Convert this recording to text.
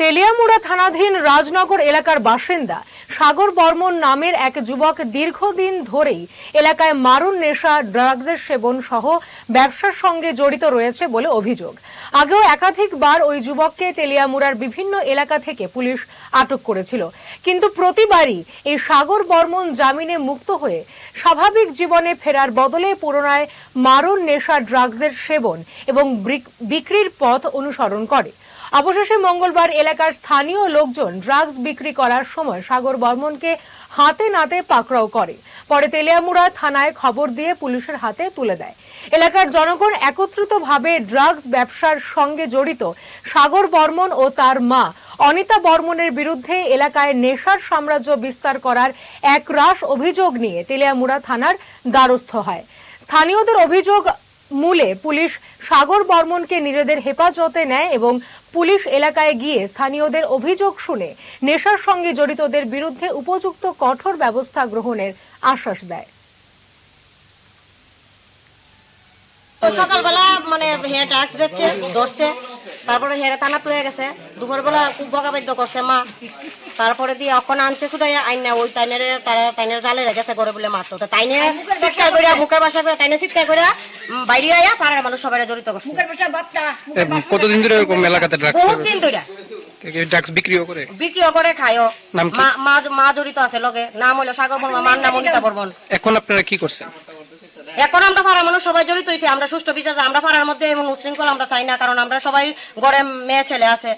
তেলিয়ামুড়া থানাধীন রাজনগর এলাকার বাসিন্দা সাগর বর্মন নামের এক যুবক দীর্ঘদিন ধরেই এলাকায় মারুন নেশা, ড্রাগসের সেবন সহ ব্যবসার সঙ্গে জড়িত রয়েছে বলে অভিযোগ। আগেও একাধিকবার ওই যুবককে তেলিয়ামুড়ার বিভিন্ন এলাকা থেকে পুলিশ আটক করেছিল। কিন্তু প্রতিবারই এই সাগর বর্মন জামিনে মুক্ত হয়ে স্বাভাবিক জীবনে ফেরার বদলে পুনরায় মারুন নেশা, ড্রাগসের সেবন এবং বিক্রির পথ অনুসরণ করে। অবশেষে মঙ্গলবার এলাকার স্থানীয় লোকজন ড্রাগস বিক্রি করার সময় সাগর বর্মনকে হাতে নাতে পাকড়াও করে। পরে তেলিয়ামুড়া থানায় খবর দিয়ে পুলিশের হাতে তুলে দেয়। এলাকার জনগণ একত্রিতভাবে ড্রাগস ব্যবসার সঙ্গে জড়িত সাগর বর্মন ও তার মা অনিতা বর্মনের বিরুদ্ধে এলাকায় নেশার সাম্রাজ্য বিস্তার করার এক রাশ অভিযোগ নিয়ে তেলিয়ামুড়া থানার দ্বারস্থ হয়। স্থানীয়দের অভিযোগ মূলে পুলিশ সাগর বর্মনকে নিজেদের হেফাজতে নেয় এবং পুলিশ এলাকায় গিয়ে স্থানীয়দের অভিযোগ শুনে নেশার সঙ্গে জড়িতদের বিরুদ্ধে উপযুক্ত কঠোর ব্যবস্থা গ্রহণের আশ্বাস দেয়। সকালবেলা মানে হে আসবে ধরছে। তারপরে হেরে থানা তুলে গেছে। দুপুরবেলা খুব বকাবাদ্য করছে মা। তারপরে দিয়ে অখন আনছে শুধু আইন না ওই তাইনের তারা তাইনের জালে রেখেছে করে বলে মারতো। তো তাইনে চিৎকার করে মুখের বাসা করে তাইনে চিৎকার করে বাইরে আয়া পাড়ার মানুষ সবাই জড়িত করছে। কতদিন ধরে এরকম এলাকাতে ড্রাগস বহুত দিন ধরে ড্রাগস বিক্রিও করে? বিক্রিও করে খায়ও। মা মা- মা জড়িত আছে লগে নাম হইল সাগর বর্মন মার নাম অনিতা বর্মন। এখন আপনারা কি করছেন? এখন আমরা পাড়ার মানুষ সবাই জড়িত হয়েছি, আমরা সুষ্ঠু বিচার, আমরা পাড়ার মধ্যে এবং উশৃঙ্খল আমরা চাই না, কারণ আমরা সবাই ঘরে মেয়ে ছেলে আছে।